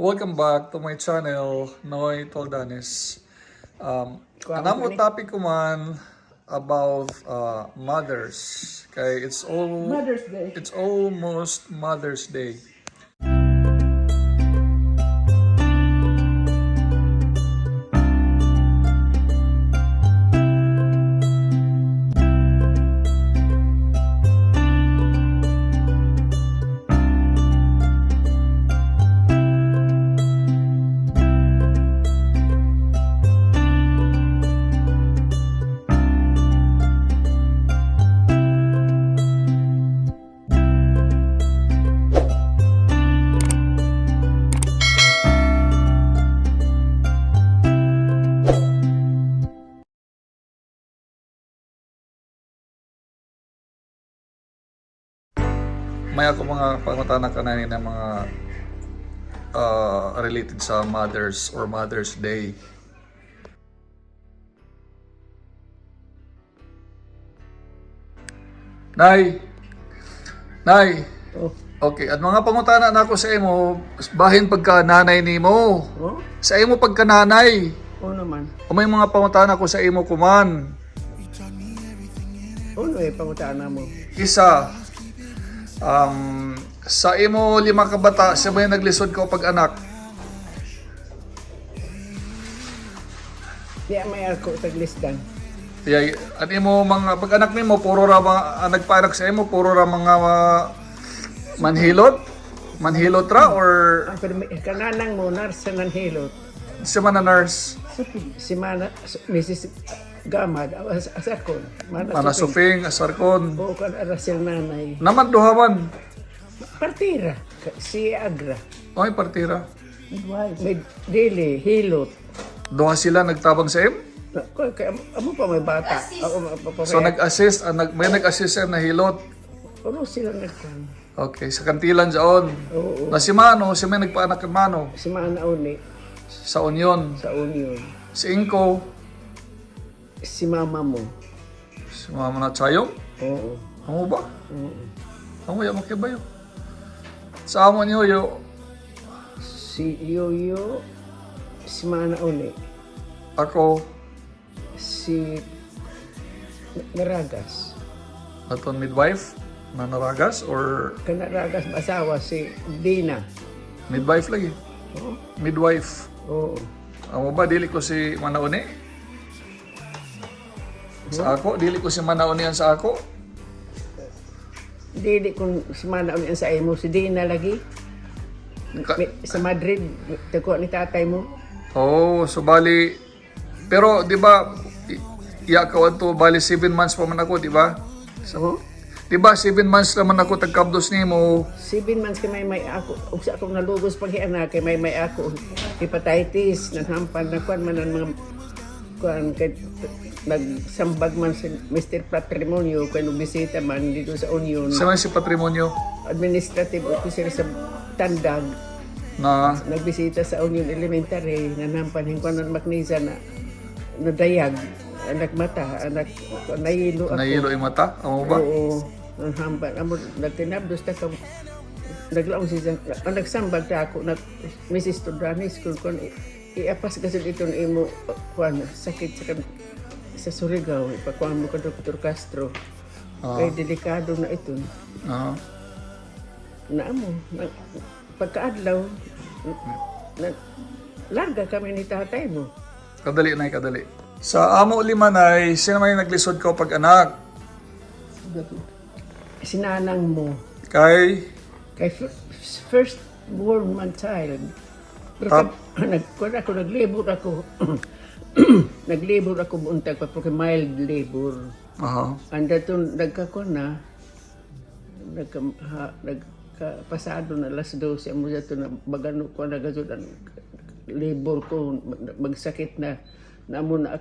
Welcome back to my channel, Noy Toldanes. Um, Kuha anam ko mo topic ko man about uh, mothers. Kay it's all Mother's Day. it's almost Mother's Day. May ako mga pangutana kanani na mga uh, related sa Mother's or Mother's Day. Nay! Nay! Oh. Okay, at mga pangutana na ako sa imo, bahin pagka nanay nimo. Oh? Sa imo pagka nanay. Oh naman. O may mga pangutana ko sa imo kuman. Oh no eh, pangutaan mo. Isa, um, sa imo lima ka bata, siya may naglisod ko pag anak. Di may ako taglisdan. Kaya, at imo mga pag anak nimo puro ra mga ang nagpanak sa imo puro ra mga uh, manhilot, manhilot ra or Ang pero may kananang mo nurse sa nanhilot. siya man na nurse, Si Mana, Mrs. Gamad, as asakon. Mana, mana Suping. sufing, asarkon. Oo, kan arasil nanay. Naman duhaman. Partira. Si Agra. Oy partira. May dili, hilot. Duha sila nagtabang sa im. Kaya, amo pa may bata. So nag-assist, ah, nag, may nag-assist sa na hilot. Ano sila nagkan? Okay, sa kantilan jaon. Oo. Na si Mano, si may nagpaanak kay Mano Si Mana Uni sa Union. sa Union. Si Inko, Si mama mo. si Mama na Chayong. Oo. Amo ba? Oo. Amo ya makibayo. Sa amo niyo yo. Si Yoyo, si Mana Uni, Ako, si Naragas. aton midwife na naragas or Kanaragas asawa si Dina. midwife lagi. Oo. Midwife. Oo. Amo ba dili ko si Manauni? Sa ako, dili ko si Manauni yan sa ako. Dili kung si Mana Uni ang sa imo, si Dina lagi. Ka- Sa Madrid, tagko ni tatay mo. Oh, so bali pero di ba iya ka to bali 7 months pa man ako, di ba? Oo. Di ba 7 months naman ako tagkabdos nimo. Seven months kay may may ako. Ug sa akong nalugos pag anak kay may may ako. Hepatitis, naghampan na kuan man ang mga kuan kay nagsambag man si Mr. Patrimonio kay bisita man dito sa Union. Sa man si patrimonyo administrative officer sa Tandag na nagbisita sa Union Elementary nanampan yung kuan ng Magnesa na nadayag anak mata anak nahilo ako nahilo yung mata. Amo ba? oo ang hamban amo nagtinabdos ta ka naglaong siya ang nagsambag ta ako nag Mrs. Todranis kung kung i- iapas kasi ito na imo kuan sakit sa sa Surigao ipakuan mo ka Dr. Castro Ah. kay delikado na ito Ah. na amo na, pagkaadlaw na, larga kami ni tatay mo kadali na kadali. Sa amo lima nay, sino may naglisod ko pag anak? sinanang mo Kay kay fir- first born man child pero Tap. Nagkuan ako naglibor ako. Naglibor ako buntag pa kay mild labor. Aha. anda to nagkakuan na. Nagka ha, nagkapasado na alas 12 amo to na bagano ko na gazud ang labor ko magsakit na. Namo na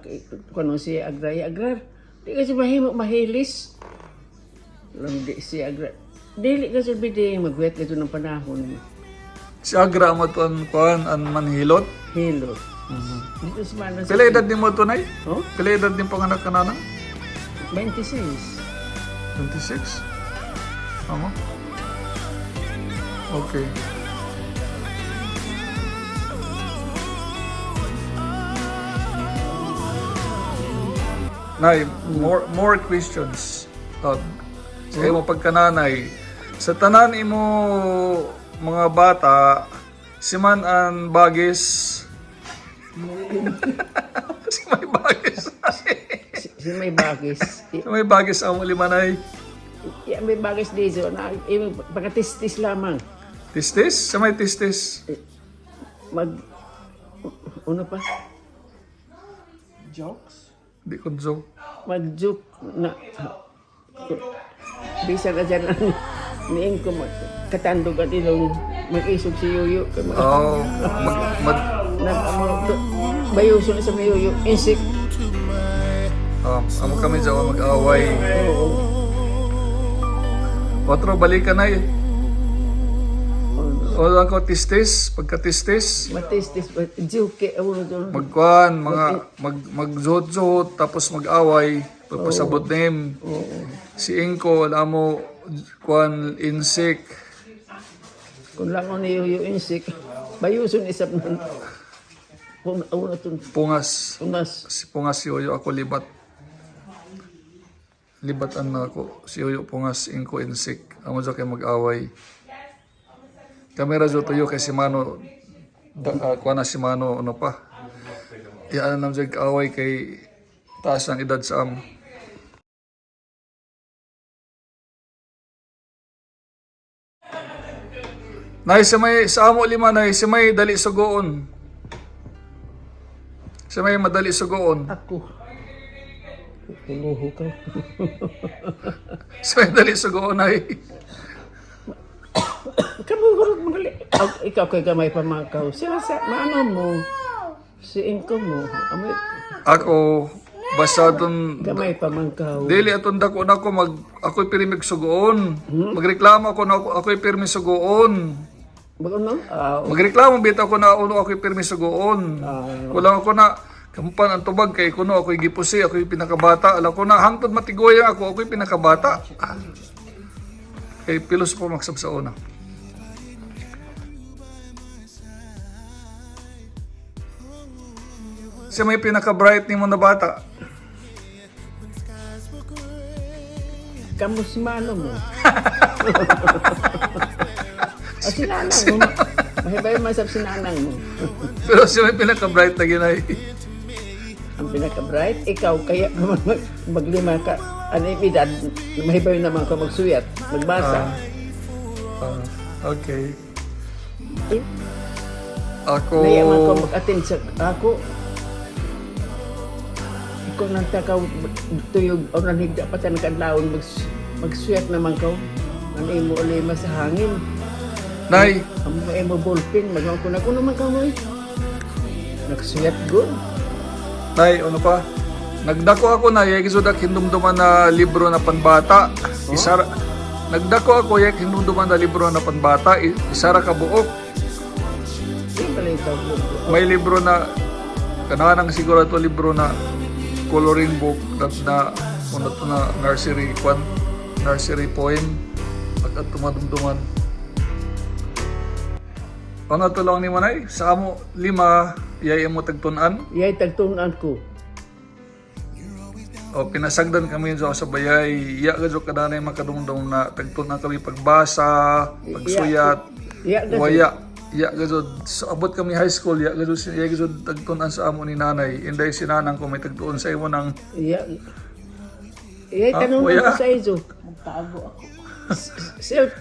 kuno siya agray agrar. Di kasi mahimo mahilis. Lang di siya agrar dili kasi bidi magwet dito ng panahon siya gramot ang kuan an manhilot. Hilot. Mhm. Dito sa manan sa... Pila edad ni mo tunay? Oh? Pila edad ni panganak ka nanang? 26. 26. Tama? Okay. Nay, more more questions. Todd. Sa imo pagkananay, sa tanan imo mga bata, si man ang bagis. si may bagis. Si, si may bagis. si may bagis ang limanay. Ya, may bagis dito. Na, eh, pagkatistis lamang. Tistis? Sa may tistis? Mag... Ano pa? Di ko joke. Mag-juke na... Bisa na dyan ang niing ko mag katandog at ilong mag-isog si Yuyo. Oh, mag, mag, bayuso na sa may Yuyo. Insik. um, amo kami dyan mag-away. Oo. Otro, balikan na eh. Oo. O lang ko tistis, pagka-tistis. Matistis. Juke. Magkuhan, mga mag magzuhot-zuhot, tapos mag-away, pagpasabot name. Si Inko, alam mo, kuhan, insik. Kung lang ni Yuyo insik. Bayuso ni isap nun. Kung ano ito. Pungas. Unas. Si Pungas, si Yoyo, ako libat. Libatan na ako. Si Yoyo, Pungas, Inko, insik. Amo dyan kayo mag-away. Kamera dyan tuyo kay si Mano. Da, uh, kuha na si Mano, ano pa. Iyaan na dyan kaaway kay taas ng edad sa amo. Nay, sa may, sa amo lima, nay, si may dali sugoon. Si may madali sugoon. Ako. Kuluho ka. Si may dali sugoon, nay. Kamugurot mga li... Ak- ikaw kay gamay pa mga kao. Sila sa maano mo. Si Inko mo. Amoy, Ako, basta dun, gamay pa kao. dili atong dako na ako, mag, ako'y pirimig sugoon. Magreklamo ako na ako, ako'y pirmi sugoon. Bago no? Ah, Magreklamo bitaw ko na uno ako'y pirmi sugoon. Ah. Kulang ako na, kampan ang tubag kay kuno ako'y gipusi, ako'y pinakabata. Alam ko na, hangtod matigoyan ako, ako'y pinakabata. Kay pilos po maksab sa una. Siya may pinaka-bright ni mo na bata. kamo si Mano mo. Mahibay masab si Nanang mo. Pero siya may pinaka-bright na ginay. Ang pinaka-bright, ikaw kaya mag- maglima ka. Ano yung edad? Mahibay naman ka magsuyat, magbasa. Ah, okay. Eh, Ako... Nayaman ko mag-attend sa ako. Ikaw nang takaw tuyog o nanhigda pa tayo nakadlaon mag, magsuyat naman ko. Ano imo ulima sa hangin. Nay, Ang mga imo ballpen, magawang ko na ko naman ka mo eh. Nagsuyat good. Nay, ano pa? Nagdako ako na, yung isudak hindumduman na libro na panbata. Isara, nagdako ako yung hindumduman na libro na panbata. Isara ka buok. May libro na, kananang siguro ito libro na coloring book that na, ano to na nursery, kwan, nursery poem. At at tumadumduman. Ano ni Manay? Sa amo lima, yay mo tagtunan. Yay tagtunan ko. O pinasagdan kami sa sa bayay, iya ka jo kada na makadungdong na tagtun na kami pagbasa, pagsuyat, Ya, waya. Iya ka sa abot kami high school, iya ka iya ka jo tagtunan sa amo ni nanay. Inday si nanang ko may tagtuon sa imo nang Ya. Yay Ah, tanong ko sa izo. Magtago ako. Self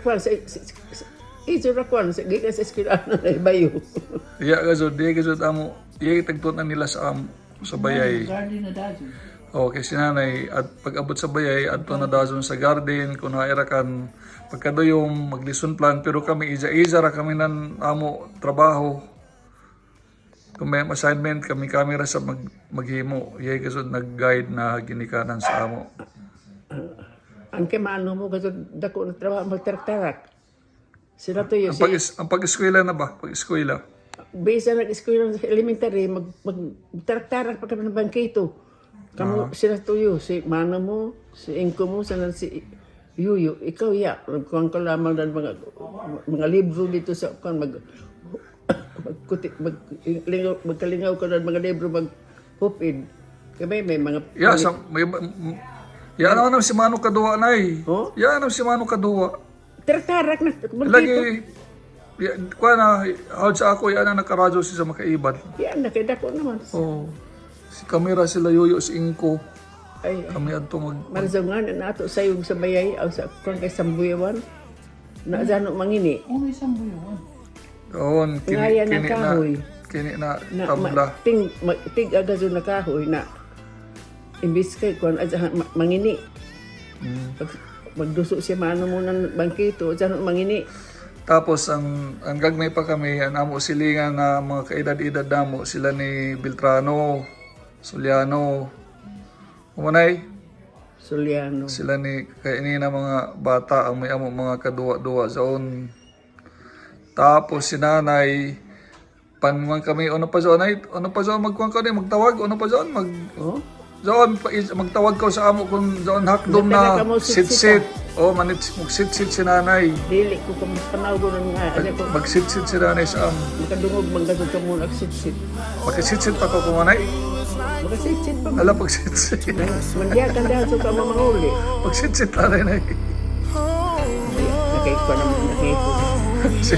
pa sa Izo ra kwan sa eskwelahan na bayo. iya ka jo di ka jo amo iya tagtunan nila sa am sa bayay. Okay, si nanay, at pag abot sa bayay, adto na dazon sa garden, kung haira kan pagkaduyom, maglison plan, pero kami ija-ija ra kami nan amo trabaho. Kung may assignment, kami kamera sa mag, maghimo. Iyay kasod nag-guide na ginikanan sa amo. Ang kemano mo kasi dako na trabaho magtarak-tarak. Sila to yun. Ang pag ang pag-eskwela na ba? Pag-eskwela. Bisa nag-eskwela sa elementary, mag, mag, magtarak-tarak pa kami ng bangkito. Kamu, sila to yun. Si Mano mo, si Inko mo, sana si Yuyo. Ikaw ya. Kuhan ko lamang ng mga, mga libro dito sa kuhan mag magkuti mag lingaw, magkalingaw ko ng mga libro mag hupid Kaya may mga... Ya, sa, may, ya, ano ano si Mano Kadua na eh. Oh? Ya, ano si Mano Kadua. Tartarak na. Lagi. Kuha na, hawad sa ako, yan ang nakaradyo siya sa makaiban. Yan, nakidako naman. Oh, si kamera sila yoyo si Inko. Ay, Kami adto mag Marzo nga na nato sayog sa bayay aw sa kung kay sambuyawan. Na zano mangini. Ano isang buyawan? doon kini Ngaya na kini na kahoy. kini na Na tabla. ma, ting ma, tig agazo na kahoy na imbis kay ma, mangini. Mm. Pag, magduso siya maano mo ng bangkito, zano mangini. Tapos ang ang gagmay pa kami ang amo silingan na mga kaedad-edad namo sila ni Beltrano, Soliano. Umanay, Suliano. sila ni kaini na mga bata ang may amo mga kaduwa-duwa zone. Tapos si nanay panman kami ano pa zone ay ano pa zone magkuhan ka magtawag ano pa zone mag Oh? Pa is- magtawag ka sa amo kung zone hakdom na sit-sit oh manit sit-sit si nanay Dili ko kung panaw ko nga ano ko mag-sit-sit si nanay sa amo makadungog manggazo ka mo nagsit-sit. Magsisit pa ko kumanay. Makasit-sit pa mo. Ala pagsit-sit. Mandiyakan dahil sa ka mamanguli. Pagsit-sit taray na Nakaiko naman nakiko. si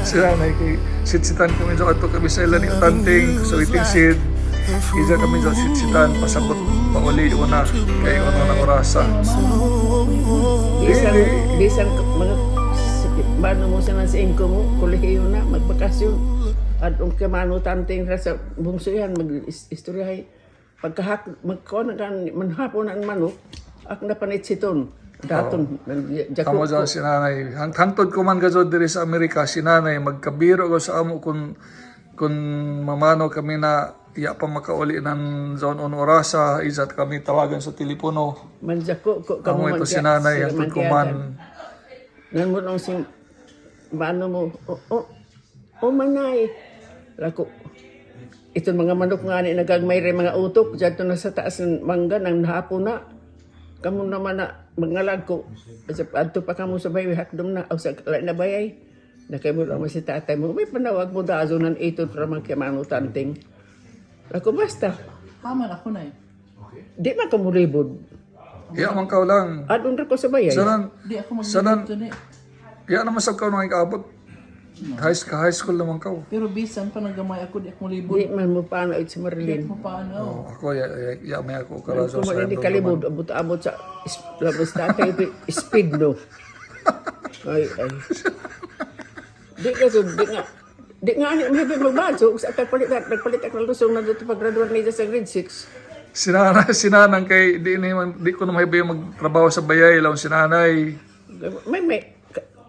si nanay kay sitsitan kami sa ato kami sa ilan ni Tanting so iting sid. Isa kami sa sitsitan pasabot pauli una kay ano nang orasa. Bisan, bisan mga Bano mo sa nasa ingko mo, kolehiyo na, magbakasyon. At ang kamano tanting ra sa bungso yan, mag-istoryahay. Pagkahak, magkona kan, manhapon ang manok, ak na panitsiton. Daton, Amo jakot ko. dyan si nanay. Hang hantod ko man gazod diri sa Amerika si nanay magkabiro ko sa amo kung kung mamano kami na iya pa makauli ng zone on orasa izat kami tawagan sa telepono. Manjako ko Amo ito si nanay hantod ko man. Nan mo nung sing, paano mo, o, o, o manay. Lako, ito mga manok nga ni nagagmay rin mga utok, dyan to na sa taas ng mangga, nang hapon na. Kamu naman na, mangalag ko. Sa adto pa kamo sa bayi, hakdom na, o sa na bayay. Nakay mo lang si tatay mo, may panawag mo dazo ng ito para magkimano tanting. Ako basta, Haman ako na eh. di man ka mulibod. Iya man kaw lang. Adon ra ko sa bayay. Sanan Di ako Sanan- maglilito ni. iya naman sab kaw nang ikaabot. High school, high school naman kaw. Pero bisan pa nagamay ako, di ako malibod. Di man mo paano it sa Di Marilyn. ako paano. Oh, ako ya, ya, ya may ako karaso Kung sa hindi endo kalibod, abot-abot sa is- labas tatay, speed no. Ay, ay. Di ka so, di nga, di nga ani may magbaso sa nagpalit nagpalit ako ng lusong na dito pag-graduate niya sa grade 6. Sinana, sinanang kay di ni man di ko na may magtrabaho sa bayay law sinanay. May may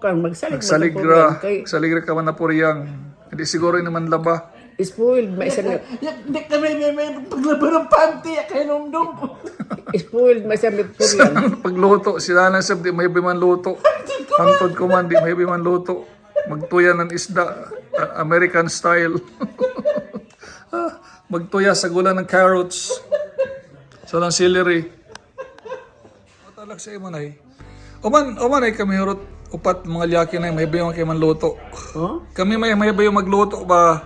kan magsalig mo Saligra, kay saligra ka man na puriyang. Hindi siguro naman laba. spoiled may isa Yak, di kami may, may paglaba ng panty, yak kay numdum. spoiled may sa puryan. Pagluto, sinanang sab di may man luto. Hantod ko man di may man luto. Magtuya ng isda, ah, American style. Ah, Magtuya sa gula ng carrots. Sa ng celery. Matalak sa iman ay. Oman, oman ay kami hurot upat mga liyaki na may bayo kay man luto. Oh? Kami may may bayo magluto ba?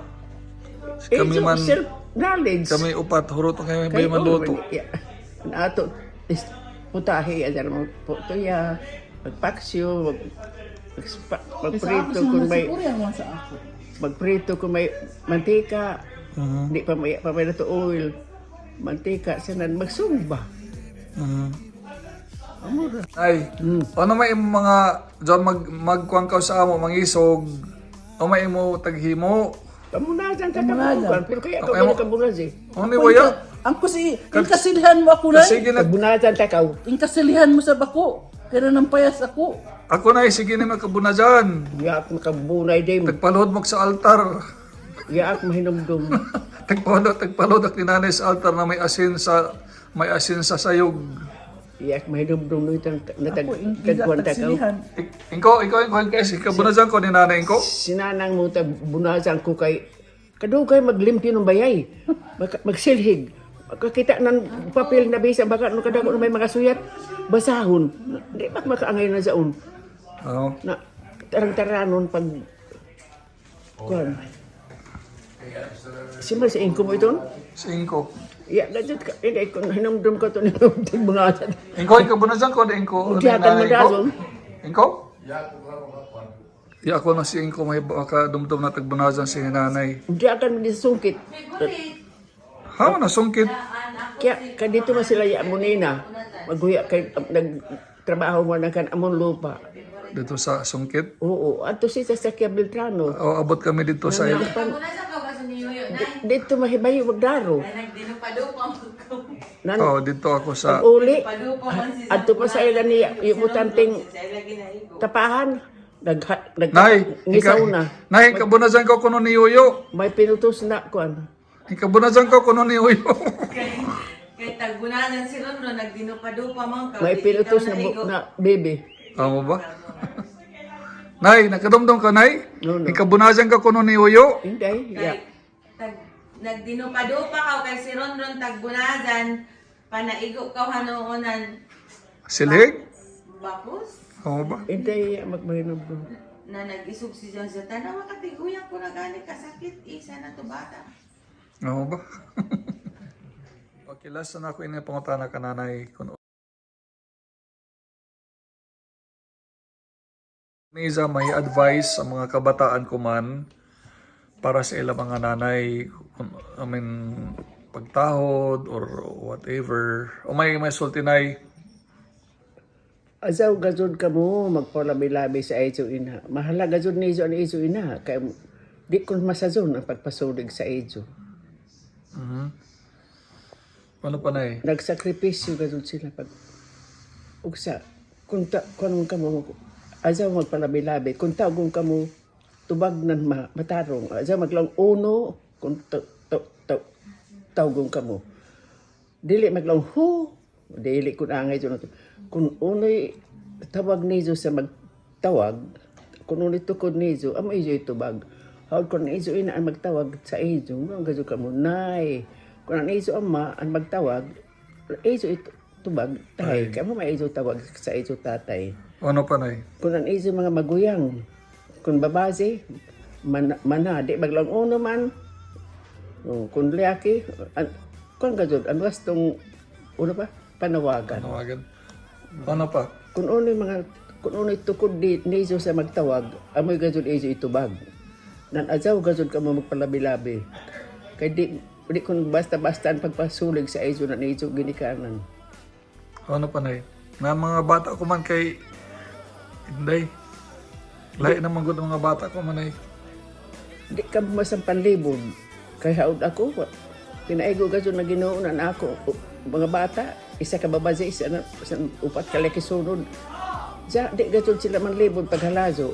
Kami man self knowledge. kami upat hurot kay may bayo man luto. Ato putahe ajar mo puto ya magpaksyo mag magprito kung may magprito kung may mantika Mhm. di pa may pa may nato oil mantika sinan magsumba Mhm. Ay, ano may mga dyan mag magkuang ka sa amo mangisog. O may mo taghimo. kamunasan ka Kamunasan. pero kaya ka wala kamunas eh Ano ni waya? Ang kasi, yung kasilihan mo ako na. Sige na. kamunasan ta kaw Yung kasilihan mo sa bako. Kaya nang payas ako. Ako na sige na makabuna dyan. yaak makabunay din Tagpalod mo sa altar. yaak mahinumdum Tagpalod, tagpalod ak ni nanay sa altar na may asin sa may asin sa sayog. yaak mahinumdum no itang natag Ako, yung kagwan ta kaw kasilihan. Ik- Ingko, ikaw, ikaw, kasi kabuna dyan ko ni nanay ko. sinanang mo bunasan ko kay kadugay maglimpyo ng bayay Mag, magsilhig makakita ng papel na bisa baka no kadako na may mga suyat basahon di ba makaangay na saon Oh. na tarang-taranon pag kuan Si Mas Inko mo ito? Si Inko. Ya, gadget ka. Hindi, kung hinamdum ko ito ni Tig Bungasan. Inko, ikaw bunasan ko, Inko. Akan mo dazon. Inko? Ya ako na si Inko may baka dumdum na tagbunazan si nanay. Akan mo disungkit. Ha, nasungkit. Kaya, kadito man sila ya mo nina. Maghuya kay, nagtrabaho mo na kan amon lupa. Dito sa sungkit. Oo, ato si sa Sakya Beltrano. O, abot kami dito sa York? Nay, Dito mahibayo magdaro. nagdinupadupa mo ko. Nan, Oh, dito ako sa uli. Padupa man si Adto pa sa ila niya, yung tapahan. Nag, nag, Nay, ngisaw ika- na. Nay, kabunazan ko kuno ni Yuyo. May pinutos na kuan. Ikabunazan ko kuno ni Yuyo. Kay kay tagbunasan si Ron Ron, nagdinupadupa man ka. May pinutos na, bu- naigo. na baby. Amo ba? Nay, nakadumdum ka, Nay? No, no. Ikabunazan ka kuno ni Yuyo. Hindi, Kay ya. tag nagdinupadupa ka kay si Ron Ron tagbunasan panaigo ka hanuunan Silig? bapos Amo ba? Hindi, ya, magmahinom ko. na nag-isog si John sa tanawa katiguyan ko na gani kasakit isa na to bata. Amo ba? okay, last na ako ini pangutana ka nanay. Niza may advice sa mga kabataan ko man para sa ilang mga nanay, I mean, pagtahod or whatever. O may may sultinay. Asaw gazod ka mo, magpalabi-labi sa iso ina. Mahala gazod ni iso ang iso ina. Kaya di ko masazon ang pagpasulig sa iso. Mhm. Ano pa nay? Nagsakripisyo gazod sila pag ugsa. Kung ta, kung ka mo, asaw magpalabi-labi. Kung tawagong ka mo, tubag nan ma, matarong. Asaw maglang uno, kung ta, ta, ta, tawagong ka mo. Dili maglang hu, dili kun angay ito to. Kung uno'y tawag nizo sa magtawag, kung uno'y tukod nizo, amo izo itubag. Hawag kung izo ina ang magtawag sa izo, ang gazo ka mo, nay. Kung ang izo ama ang magtawag, izo itubag, tay. Kaya mo may izo tawag sa izo tatay. Ano pa nay? Kung ang izo mga maguyang, kung babazi, man, mana, di maglang uno man, Oh, kung laki, an, kung gazod, ang gastong, uno pa, panawagan. Tawagan. Ano pa? Kung ano yung mga kung ano yung tukod di nizo sa magtawag, amoy gazod iso itubag. Nan azaw gazod ka mo magpalabi-labi. Kay di, di kung basta-basta ang pagpasulig sa iso na nizo ginikanan. Ano pa nay? Na mga bata ko man kay Inday. Lahi naman gud ang mga bata ko man ay. Di ka masang panlibog. Kay haud ako, pinaigo gazod na ginuunan ako. O, mga bata, isa ka babazi, isa na, isa, upat ka laki sunod. Diya, di gazod sila manlibog paghalazo.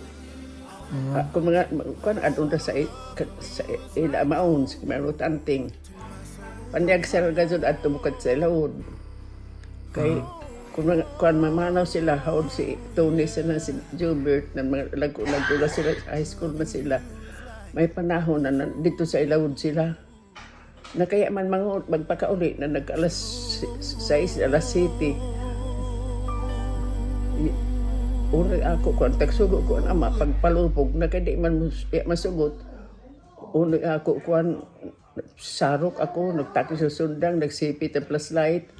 Ah, kung mga kung ta sa ka- sa ila maon sa meron tanting. Pandiag sa gazod at tumukat sa ilawod. Kay kung kung mamanaw sila haon si Tony na si Gilbert na mga lago-lago na sila high school na sila. May panahon na nan- dito sa ilawod sila. Na kaya man mga magpakauli na nag alas 6, alas 7. Uri ako kung tagsugo ko ang ama pagpalupog na kadi man masugot. Uri ako kuan sarok ako nagtaki sa sundang nagsipit ang plus light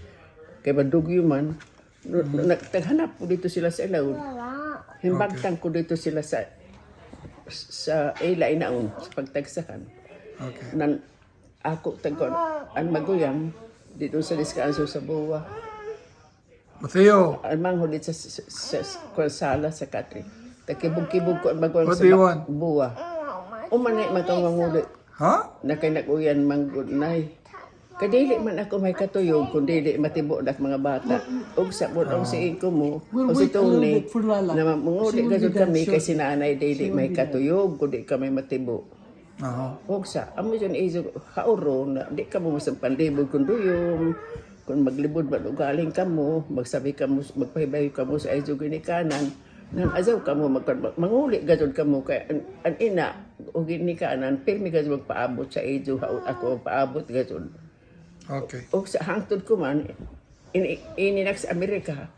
kay badugyo man nagtaghanap ko dito sila sa ilaw. Himbagtang ko dito sila sa sa ila inaon sa pagtagsakan. Okay. Nan ako tagkon ang maguyang dito sa diskanso sa buwa. Mateo, Ang manghudit sa, sa, sa, sa sala sa katri. Takibog-kibog ko ang What sa buwa. Umanay man kang manghudit ha? na kay naguyan manggod nay. Kadili man ako may katuyog kung dili matibo na mga bata. Ug sa mo ang si Iko mo, o si Tony, na manguli there kami kay sinanay dili may katuyog kung di kami matibo. Aha. Huwag sa, amo dyan iso, hauro na, di ka mo masang panlibog kung duyong, kung maglibod ba galing ka mo, magsabi ka mo, magpahibay ka mo sa iso ginikanan, nan azaw ka mo, manguli gazod ka mo, kay an, ina, o ginikanan, pirmi gazod magpaabot sa iso, ako magpaabot gazod. Okay. O sa hangtod ko man, in, ininak sa Amerika,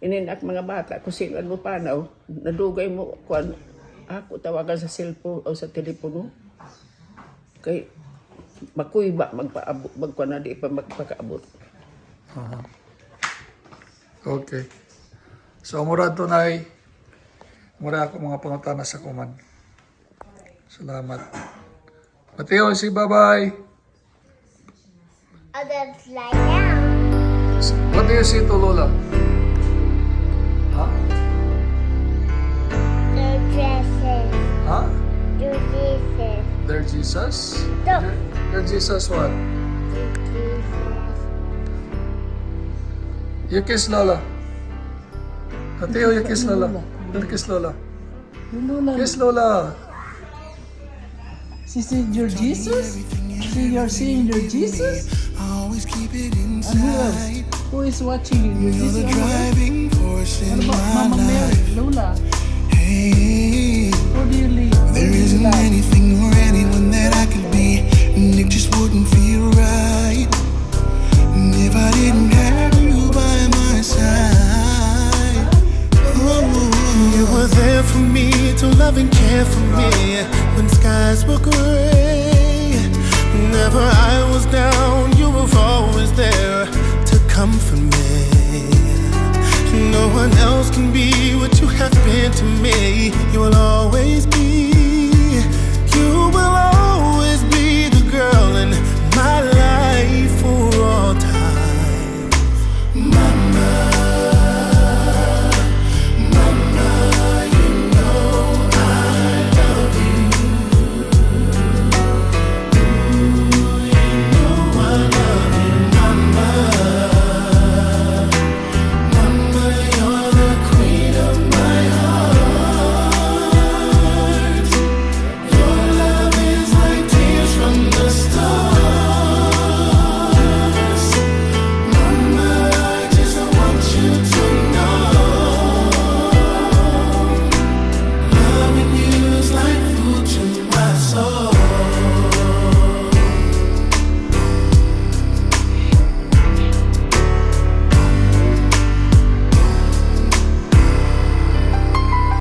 ininak mga bata, kung sino mo panaw, nadugay mo, kung ako tawagan sa cellphone o sa telepono, Kay makuy ba magpaabot magkuan na di pa magpakaabot. Aha. Okay. So, mura to na Mura ako mga pangutana sa kuman. Salamat. Mateo, si bye-bye. Other slide down. What do you see to Lola? Huh? The dresses. Huh? The Jesus. Their Jesus? No. Their, their Jesus what? Jesus. You kiss Lola. Mateo, you kiss Lola. You kiss Lola. Lola, Kiss Lola. she said your Jesus? See, you're seeing your Jesus? Always keep it And who else? inside. Who is watching you? Your You're the driving force in ba? my Mama Mary. Lola, Hey, who do you? Who there isn't anything or anyone